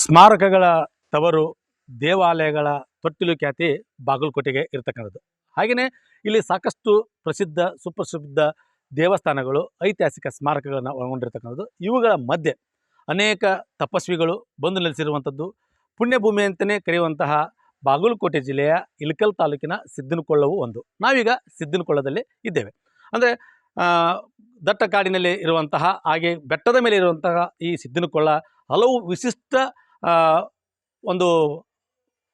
ಸ್ಮಾರಕಗಳ ತವರು ದೇವಾಲಯಗಳ ತೊಟ್ಟಿಲು ಖ್ಯಾತಿ ಬಾಗಲಕೋಟೆಗೆ ಇರತಕ್ಕಂಥದ್ದು. ಹಾಗೆಯೇ ಇಲ್ಲಿ ಸಾಕಷ್ಟು ಪ್ರಸಿದ್ಧ, ಸುಪ್ರಸಿದ್ಧ ದೇವಸ್ಥಾನಗಳು, ಐತಿಹಾಸಿಕ ಸ್ಮಾರಕಗಳನ್ನು ಒಳಗೊಂಡಿರ್ತಕ್ಕಂಥದ್ದು. ಇವುಗಳ ಮಧ್ಯೆ ಅನೇಕ ತಪಸ್ವಿಗಳು ಬಂದು ನೆಲೆಸಿರುವಂಥದ್ದು. ಪುಣ್ಯಭೂಮಿ ಅಂತಲೇ ಕರೆಯುವಂತಹ ಬಾಗಲಕೋಟೆ ಜಿಲ್ಲೆಯ ಇಳಕಲ್ ತಾಲೂಕಿನ ಸಿದ್ದನಕೊಳ್ಳವು ಒಂದು. ನಾವೀಗ ಸಿದ್ದನಕೊಳ್ಳದಲ್ಲಿ ಇದ್ದೇವೆ. ಅಂದರೆ ದಟ್ಟ ಕಾಡಿನಲ್ಲಿ ಇರುವಂತಹ, ಹಾಗೆ ಬೆಟ್ಟದ ಮೇಲೆ ಇರುವಂತಹ ಈ ಸಿದ್ದನಕೊಳ್ಳ ಹಲವು ವಿಶಿಷ್ಟ ಒಂದು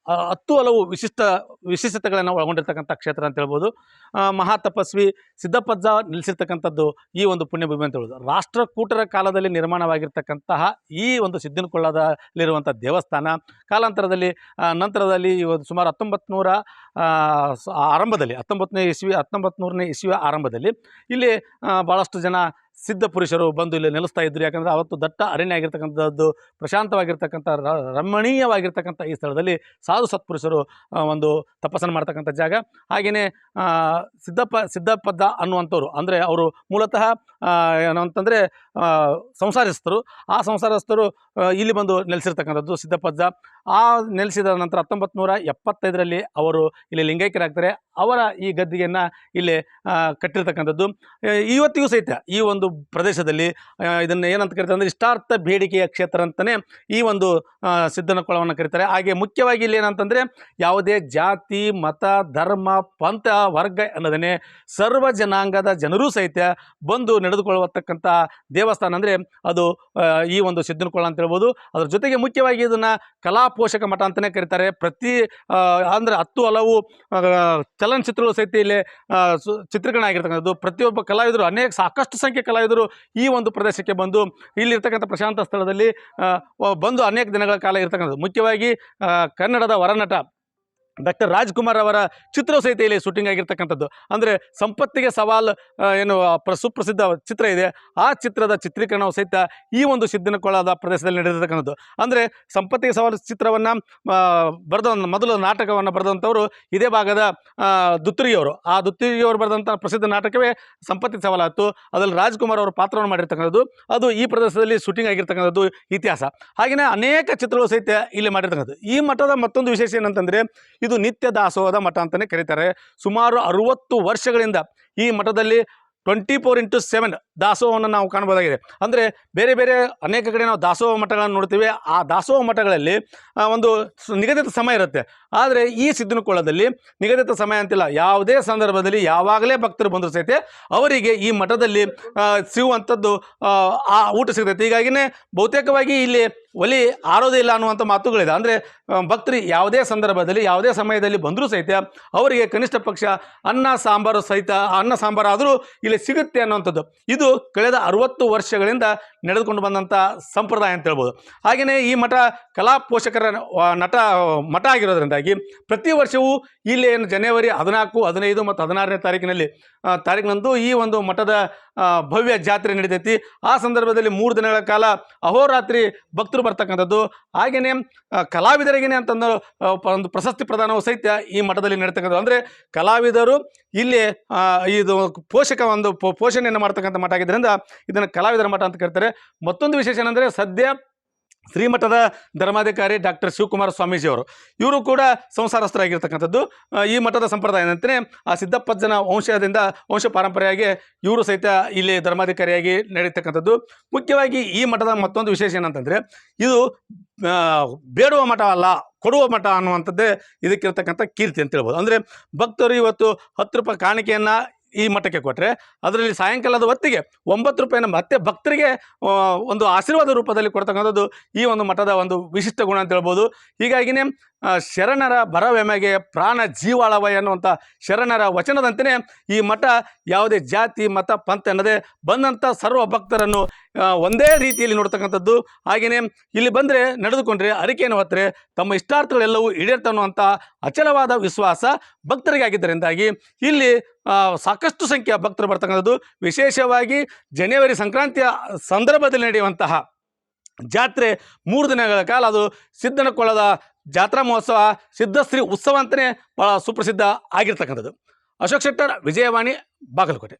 ಹತ್ತು ಹಲವು ವಿಶಿಷ್ಟ ವಿಶಿಷ್ಟತೆಗಳನ್ನು ಒಳಗೊಂಡಿರ್ತಕ್ಕಂಥ ಕ್ಷೇತ್ರ ಅಂತ ಹೇಳ್ಬೋದು. ಆ, ಮಹಾ ತಪಸ್ವಿ ಸಿದ್ದಪ್ಪಜ್ಜ ನಿಲ್ಲಿಸಿರ್ತಕ್ಕಂಥದ್ದು ಈ ಒಂದು ಪುಣ್ಯಭೂಮಿ ಅಂತ ಹೇಳ್ಬೋದು. ರಾಷ್ಟ್ರಕೂಟರ ಕಾಲದಲ್ಲಿ ನಿರ್ಮಾಣವಾಗಿರ್ತಕ್ಕಂತಹ ಈ ಒಂದು ಸಿದ್ದನಕೊಳ್ಳದಲ್ಲಿರುವಂಥ ದೇವಸ್ಥಾನ ಕಾಲಾಂತರದಲ್ಲಿ ನಂತರದಲ್ಲಿ ಒಂದು ಸುಮಾರು ಹತ್ತೊಂಬತ್ತು ನೂರ ಆರಂಭದಲ್ಲಿ ಹತ್ತೊಂಬತ್ತನೇ ಇಸ್ವಿ ಹತ್ತೊಂಬತ್ತು ನೂರನೇ ಇಸ್ವಿಯ ಆರಂಭದಲ್ಲಿ ಇಲ್ಲಿ ಭಾಳಷ್ಟು ಜನ ಸಿದ್ಧ ಪುರುಷರು ಬಂದು ಇಲ್ಲಿ ನೆಲೆಸ್ತಾ ಇದ್ರು. ಯಾಕಂದರೆ ಅವತ್ತು ದಟ್ಟ ಅರಣ್ಯ ಆಗಿರ್ತಕ್ಕಂಥದ್ದು, ಪ್ರಶಾಂತವಾಗಿರ್ತಕ್ಕಂಥ ರಮಣೀಯವಾಗಿರ್ತಕ್ಕಂಥ ಈ ಸ್ಥಳದಲ್ಲಿ ಸಾಧು ಸತ್ಪುರುಷರು ಒಂದು ತಪಸ್ಸನ್ನು ಮಾಡ್ತಕ್ಕಂಥ ಜಾಗ. ಹಾಗೆಯೇ ಸಿದ್ದಪ್ಪ ಸಿದ್ಧಪದ್ದ ಅನ್ನುವಂಥವ್ರು, ಅಂದರೆ ಅವರು ಮೂಲತಃ ಏನಂತಂದರೆ ಏನು ಅಂತಂದರೆ ಸಂಸಾರಸ್ಥರು. ಆ ಸಂಸಾರಸ್ಥರು ಇಲ್ಲಿ ಬಂದು ನೆಲೆಸಿರ್ತಕ್ಕಂಥದ್ದು ಸಿದ್ಧಪದ್ದ ಆ ನೆಲೆಸಿದ ನಂತರ ಹತ್ತೊಂಬತ್ತು ನೂರ ಎಪ್ಪತ್ತೈದರಲ್ಲಿ ಅವರು ಇಲ್ಲಿ ಲಿಂಗೈಕ್ಯರಾಗ್ತಾರೆ. ಅವರ ಈ ಗದ್ದಿಗೆಯನ್ನು ಇಲ್ಲಿ ಕಟ್ಟಿರ್ತಕ್ಕಂಥದ್ದು. ಇವತ್ತಿಗೂ ಸಹಿತ ಈ ಒಂದು ಪ್ರದೇಶದಲ್ಲಿ ಇದನ್ನು ಏನಂತ ಕರಿತಾರೆ ಅಂದರೆ ಇಷ್ಟಾರ್ಥ ಬೇಡಿಕೆಯ ಕ್ಷೇತ್ರ ಅಂತಲೇ ಈ ಒಂದು ಸಿದ್ಧನ ಕೊಳವನ್ನು ಕರೀತಾರೆ. ಹಾಗೆ ಮುಖ್ಯವಾಗಿ ಇಲ್ಲಿ ಏನಂತಂದರೆ ಯಾವುದೇ ಜಾತಿ, ಮತ, ಧರ್ಮ, ಪಂಥ, ವರ್ಗ ಅನ್ನೋದನ್ನೇ ಸರ್ವ ಜನಾಂಗದ ಜನರೂ ಸಹಿತ ಬಂದು ನಡೆದುಕೊಳ್ಳತಕ್ಕಂಥ ದೇವಸ್ಥಾನ ಅಂದರೆ ಅದು ಈ ಒಂದು ಸಿದ್ಧನ ಕೊಳ ಅಂತ ಹೇಳ್ಬೋದು. ಅದ್ರ ಜೊತೆಗೆ ಮುಖ್ಯವಾಗಿ ಇದನ್ನು ಕಲಾ ಪೋಷಕ ಮಠ ಅಂತಲೇ ಕರೀತಾರೆ. ಪ್ರತಿ ಅಂದರೆ ಹತ್ತು ಹಲವು ಚಲನಚಿತ್ರಗಳು ಸಹಿತ ಇಲ್ಲಿ ಚಿತ್ರೀಕರಣ ಆಗಿರ್ತಕ್ಕಂಥದ್ದು. ಪ್ರತಿಯೊಬ್ಬ ಕಲಾವಿದರು, ಅನೇಕ, ಸಾಕಷ್ಟು ಸಂಖ್ಯೆ ಕಲಾವಿದರು ಈ ಒಂದು ಪ್ರದೇಶಕ್ಕೆ ಬಂದು ಇಲ್ಲಿರ್ತಕ್ಕಂಥ ಪ್ರಶಾಂತ ಸ್ಥಳದಲ್ಲಿ ಬಂದು ಅನೇಕ ದಿನಗಳ ಕಾಲ ಇರ್ತಕ್ಕಂಥದ್ದು. ಮುಖ್ಯವಾಗಿ ಕನ್ನಡದ ವರನಟ ಡಾಕ್ಟರ್ ರಾಜ್ಕುಮಾರ್ ಅವರ ಚಿತ್ರ ಸಹಿತ ಇಲ್ಲಿ ಶೂಟಿಂಗ್ ಆಗಿರ್ತಕ್ಕಂಥದ್ದು. ಅಂದರೆ ಸಂಪತ್ತಿಗೆ ಸವಾಲ್ ಏನು ಸುಪ್ರಸಿದ್ಧ ಚಿತ್ರ ಇದೆ. ಆ ಚಿತ್ರದ ಚಿತ್ರೀಕರಣವು ಸಹಿತ ಈ ಒಂದು ಸಿದ್ದನಕೊಳದ ಪ್ರದೇಶದಲ್ಲಿ ನಡೆದಿರ್ತಕ್ಕಂಥದ್ದು. ಅಂದರೆ ಸಂಪತ್ತಿಗೆ ಸವಾಲು ಚಿತ್ರವನ್ನು ಬರೆದ ಮೊದಲು ನಾಟಕವನ್ನು ಬರೆದಂಥವರು ಇದೇ ಭಾಗದ ದುತ್ತುರಿಯವರು ದುತ್ತರಿಯವರು. ಆ ದುತ್ತುರಿಯವರು ಬರೆದಂಥ ಪ್ರಸಿದ್ಧ ನಾಟಕವೇ ಸಂಪತ್ತಿಗೆ ಸವಾಲಾಯಿತು. ಅದರಲ್ಲಿ ರಾಜ್ಕುಮಾರ್ ಅವರು ಪಾತ್ರವನ್ನು ಮಾಡಿರ್ತಕ್ಕಂಥದ್ದು. ಅದು ಈ ಪ್ರದೇಶದಲ್ಲಿ ಶೂಟಿಂಗ್ ಆಗಿರ್ತಕ್ಕಂಥದ್ದು ಇತಿಹಾಸ. ಹಾಗೆಯೇ ಅನೇಕ ಚಿತ್ರಗಳು ಸಹಿತ ಇಲ್ಲಿ ಮಾಡಿರ್ತಕ್ಕಂಥದ್ದು. ಈ ಮಠದ ಮತ್ತೊಂದು ವಿಶೇಷ ಏನಂತಂದರೆ ಇದು ನಿತ್ಯ ದಾಸೋಹದ ಮಠ ಅಂತಲೇ ಕರೀತಾರೆ. ಸುಮಾರು ಅರುವತ್ತು ವರ್ಷಗಳಿಂದ ಈ ಮಠದಲ್ಲಿ ಟ್ವೆಂಟಿ ಫೋರ್ ಇಂಟು ಸೆವೆನ್ ದಾಸೋಹವನ್ನು ನಾವು ಕಾಣ್ಬೋದಾಗಿದೆ ಅಂದರೆ ಬೇರೆ ಬೇರೆ ಅನೇಕ ಕಡೆ ನಾವು ದಾಸೋಹ ಮಠಗಳನ್ನು ನೋಡ್ತೀವಿ. ಆ ದಾಸೋಹ ಮಠಗಳಲ್ಲಿ ಒಂದು ನಿಗದಿತ ಸಮಯ ಇರುತ್ತೆ. ಆದರೆ ಈ ಸಿದ್ದನಕೊಳ್ಳದಲ್ಲಿ ನಿಗದಿತ ಸಮಯ ಅಂತಿಲ್ಲ. ಯಾವುದೇ ಸಂದರ್ಭದಲ್ಲಿ ಯಾವಾಗಲೇ ಭಕ್ತರು ಬಂದರೂ ಸಹಿತ ಅವರಿಗೆ ಈ ಮಠದಲ್ಲಿ ಸಿಗುವಂಥದ್ದು ಆ ಊಟ ಸಿಗ್ತೈತೆ. ಹೀಗಾಗಿನೇ ಬಹುತೇಕವಾಗಿ ಇಲ್ಲಿ ಒಲಿ ಆರೋದಿಲ್ಲ ಅನ್ನುವಂಥ ಮಾತುಗಳಿದೆ. ಅಂದರೆ ಭಕ್ತರು ಯಾವುದೇ ಸಂದರ್ಭದಲ್ಲಿ, ಯಾವುದೇ ಸಮಯದಲ್ಲಿ ಬಂದರೂ ಸಹಿತ ಅವರಿಗೆ ಕನಿಷ್ಠ ಪಕ್ಷ ಅನ್ನ, ಸಾಂಬಾರು ಸಹಿತ, ಅನ್ನ ಸಾಂಬಾರು ಆದರೂ ಇಲ್ಲಿ ಸಿಗುತ್ತೆ ಅನ್ನುವಂಥದ್ದು. ಇದು ಕಳೆದ ಅರುವತ್ತು ವರ್ಷಗಳಿಂದ ನಡೆದುಕೊಂಡು ಬಂದಂಥ ಸಂಪ್ರದಾಯ ಅಂತ ಹೇಳ್ಬೋದು. ಹಾಗೆಯೇ ಈ ಮಠ ಕಲಾ ಪೋಷಕರ ನಟ, ಮಠ ಆಗಿರೋದ್ರಿಂದಾಗಿ ಪ್ರತಿ ವರ್ಷವೂ ಇಲ್ಲಿ ಏನು ಜನವರಿ ಹದಿನಾಲ್ಕು, ಹದಿನೈದು ಮತ್ತು ಹದಿನಾರನೇ ತಾರೀಕಿನಲ್ಲಿ ತಾರೀಕಿನಂದು ಈ ಒಂದು ಮಠದ ಭವ್ಯ ಜಾತ್ರೆ ನಡೀತೈತಿ. ಆ ಸಂದರ್ಭದಲ್ಲಿ ಮೂರು ದಿನಗಳ ಕಾಲ ಅಹೋರಾತ್ರಿ ಭಕ್ತರು ಬರ್ತಕ್ಕಂಥದ್ದು. ಹಾಗೆಯೇ ಕಲಾವಿದರಿಗೇನೆ ಅಂತಂದು ಒಂದು ಪ್ರಶಸ್ತಿ ಪ್ರದಾನವು ಸಹಿತ ಈ ಮಠದಲ್ಲಿ ನಡೀತಕ್ಕಂಥದ್ದು. ಅಂದರೆ ಕಲಾವಿದರು ಇಲ್ಲಿ ಇದು ಪೋಷಕ ಒಂದು ಪೋಷಣೆಯನ್ನು ಮಾಡ್ತಕ್ಕಂಥ ಮಠ ಆಗಿದ್ದರಿಂದ ಇದನ್ನು ಕಲಾವಿದರ ಮಠ ಅಂತ ಕರೀತಾರೆ. ಮತ್ತೊಂದು ವಿಶೇಷ ಏನಂದರೆ ಸದ್ಯ ಶ್ರೀಮಠದ ಧರ್ಮಾಧಿಕಾರಿ ಡಾಕ್ಟರ್ ಶಿವಕುಮಾರ ಸ್ವಾಮೀಜಿಯವರು. ಇವರು ಕೂಡ ಸಂಸಾರಸ್ಥರಾಗಿರ್ತಕ್ಕಂಥದ್ದು. ಈ ಮಠದ ಸಂಪ್ರದಾಯ ಅಂತಲೇ ಆ ಸಿದ್ದಪ್ಪಜ್ಜನ ವಂಶದಿಂದ ವಂಶ ಪಾರಂಪರೆಯಾಗಿ ಇವರು ಸಹಿತ ಇಲ್ಲಿ ಧರ್ಮಾಧಿಕಾರಿಯಾಗಿ ನಡೀತಕ್ಕಂಥದ್ದು. ಮುಖ್ಯವಾಗಿ ಈ ಮಠದ ಮತ್ತೊಂದು ವಿಶೇಷ ಏನಂತಂದರೆ, ಇದು ಬೇಡುವ ಮಠ ಅಲ್ಲ, ಕೊಡುವ ಮಠ ಅನ್ನುವಂಥದ್ದೇ ಇದಕ್ಕಿರ್ತಕ್ಕಂಥ ಕೀರ್ತಿ ಅಂತ ಹೇಳ್ಬೋದು. ಅಂದರೆ ಭಕ್ತರು ಇವತ್ತು ಹತ್ತು ರೂಪಾಯಿ ಕಾಣಿಕೆಯನ್ನು ಈ ಮಠಕ್ಕೆ ಕೊಟ್ಟರೆ ಅದರಲ್ಲಿ ಸಾಯಂಕಾಲದ ಹೊತ್ತಿಗೆ ಒಂಬತ್ತು ರೂಪಾಯಿನ ಮತ್ತೆ ಭಕ್ತರಿಗೆ ಒಂದು ಆಶೀರ್ವಾದ ರೂಪದಲ್ಲಿ ಕೊಡ್ತಕ್ಕಂಥದ್ದು ಈ ಒಂದು ಮಠದ ಒಂದು ವಿಶಿಷ್ಟ ಗುಣ ಅಂತ ಹೇಳ್ಬೋದು. ಹೀಗಾಗಿನೇ ಶರಣರ ಭರವೆಮೆಗೆ ಪ್ರಾಣ ಜೀವಾಳವ ಎನ್ನುವಂಥ ಶರಣರ ವಚನದಂತೆಯೇ ಈ ಮಠ ಯಾವುದೇ ಜಾತಿ, ಮತ, ಪಂಥ ಎನ್ನದೇ ಬಂದಂಥ ಸರ್ವ ಭಕ್ತರನ್ನು ಒಂದೇ ರೀತಿಯಲ್ಲಿ ನೋಡ್ತಕ್ಕಂಥದ್ದು. ಹಾಗೆಯೇ ಇಲ್ಲಿ ಬಂದರೆ ನಡೆದುಕೊಂಡ್ರೆ, ಅರಿಕೆಯನ್ನು ಹೊತ್ತರೆ, ತಮ್ಮ ಇಷ್ಟಾರ್ಥಗಳೆಲ್ಲವೂ ಈಡೇರ್ತ ಅನ್ನುವಂಥ ಅಚಲವಾದ ವಿಶ್ವಾಸ ಭಕ್ತರಿಗೆ ಆಗಿದ್ದರಿಂದಾಗಿ ಇಲ್ಲಿ ಸಾಕಷ್ಟು ಸಂಖ್ಯೆಯ ಭಕ್ತರು ಬರ್ತಕ್ಕಂಥದ್ದು. ವಿಶೇಷವಾಗಿ ಜನವರಿ ಸಂಕ್ರಾಂತಿಯ ಸಂದರ್ಭದಲ್ಲಿ ನಡೆಯುವಂತಹ ಜಾತ್ರೆ ಮೂರು ದಿನಗಳ ಕಾಲ ಅದು ಸಿದ್ದನಕೊಳ್ಳದ ಜಾತ್ರಾ ಮಹೋತ್ಸವ ಸಿದ್ಧಶ್ರೀ ಉತ್ಸವ ಅಂತಲೇ ಭಾಳ ಸುಪ್ರಸಿದ್ಧ ಆಗಿರ್ತಕ್ಕಂಥದ್ದು. ಅಶೋಕ್ ಶೆಟ್ಟರ್ ವಿಜಯವಾಣಿ ಬಾಗಲಕೋಟೆ.